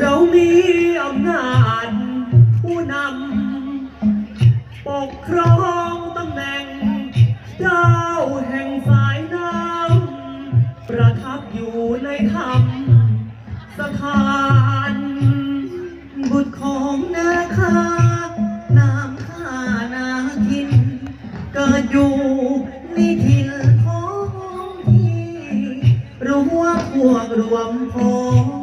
เรามีอำนาจผู้นำ ปกครองตำแหน่ง เจ้าแห่งสายน้ำ ประทับอยู่ในธรรมสถาน บุตรของนาคานามข้านาคิน เกิดอยู่ในถิ่นของที่ รู้ว่าพวกรวมพอง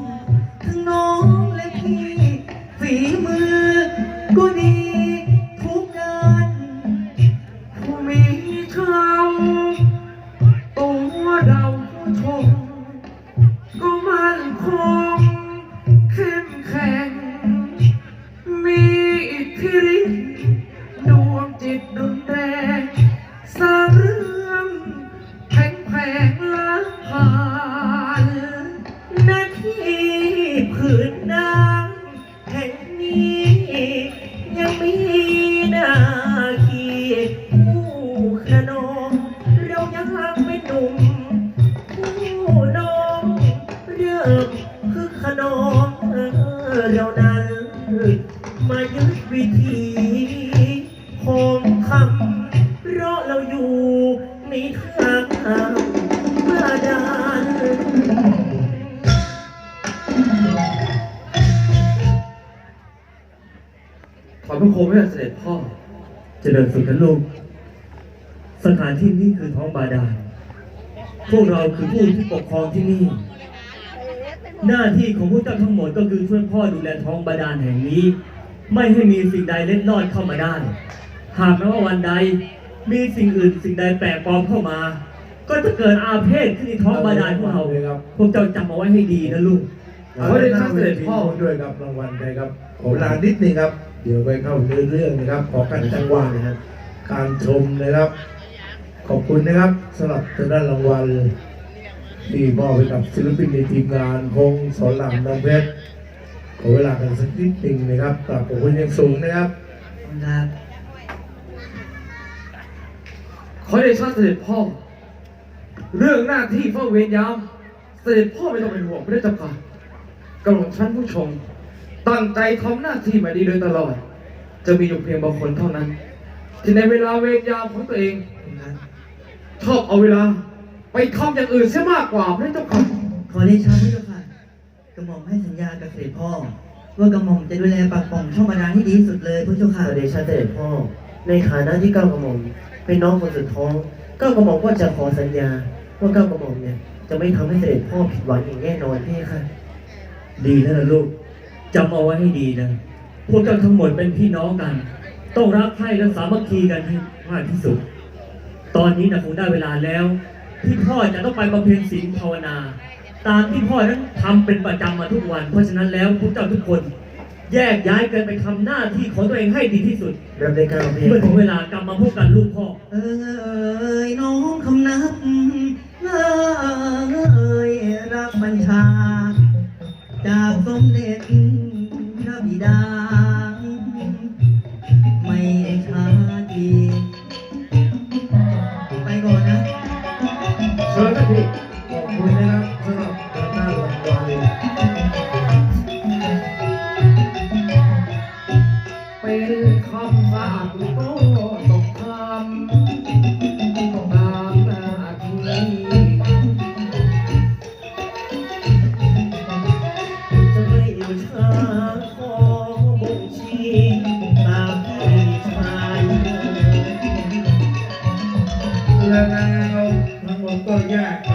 มายึดวิธีของคำเพราะเราอยู่ในทางมาดานขอบพระคุณพระเสด็จพ่อ เจริญสุขนะลูก สถานที่นี้คือท้องบาดาล พวกเราคือผู้ที่ปกครองที่นี่ หน้าที่ของพวกเจ้าทั้งหมดก็คือช่วยพ่อดูแลท้องบาดาลแห่งนี้ ไม่ให้มีสิ่งใดเล็ดลอดเข้ามาได้ หากแม้ว่าวันใดมีสิ่งอื่นสิ่งใดแปลกปลอมเข้ามา ก็จะเกิดอาเพศขึ้นในท้องบาดาลของเราพวกเจ้าจำเอาไว้ให้ดีนะลูกขอได้ข้าเสด็จพ่อด้วยครับรางวัลใดครับขอเวลานิดนึงครับ เดี๋ยวไปเข้าเนื้อเรื่องนะครับ ขอการจังหวะนะครับการชมนะครับ ขอบคุณนะครับสำหรับทางด้านรางวัล ที่มอบให้กับศิลปินในทีมงานคงสอนหลังน้องเพชรขอเวลากันสักนิดนึงนะครับกลับขอบคุณยังสูงนะครับครับขอได้ชาเสด็จพ่อ เรื่องหน้าที่เฝ้าเวรยาม เสด็จพ่อไม่ต้องเป็นห่วงพระเจ้าค่ะกระหม่อมชั้นผู้ชม ตั้งใจทำหน้าที่มาดีโดยตลอด จะมีอยู่เพียงบางคนเท่านั้น ที่ในเวลาเวรยามของตัวเองชอบเอาเวลา ไปทำอย่างอื่นเสียมากกว่าพระเจ้าค่ะขอได้ช้าพระเจ้าค่ะกระหม่อมให้สัญญากับเสด็จพ่อ ว่ากระหม่อมจะดูแลปากป่องช่องบาดาลให้ดีที่สุดเลยพระเจ้าค่ะเดชะเสด็จพ่อ ในฐานะที่เก้ากระหม่อมเป็นน้องคนสุดท้องเก้ากระหม่อมก็จะขอสัญญาว่าเก้ากระหม่อมเนี่ยจะไม่ทำให้เสด็จพ่อผิดหวังอย่างแน่นอนพี่ค่ะ ดีแล้วนะลูกจำเอาไว้ให้ดีนะพวกเจ้าทั้งหมดเป็นพี่น้องกัน ต้องรักใคร่และสามัคคีกันให้มากที่สุด ตอนนี้นะคงได้เวลาแล้ว ที่พ่อจะต้องไปบำเพ็ญศีลภาวนา ตามที่พ่อนั้นทำเป็นประจำมาทุกวัน เพราะฉะนั้นแล้วพวกเจ้าทุกคน แยกย้ายกันไปทำหน้าที่ของตัวเองให้ดีที่สุดรับได้เก้าพี่เมื่อถึงเวลากลับมาพบกันลูกพ่อเออเอยน้องคำนับเอยรับบัญชา จากสมเด็จพระบิดา ขอบคุครัารภาคโต้ตกคำตกตามหน้ทีจะไม่ชาขอบุญชีตามที่ชายแล้วทั้ก็แยก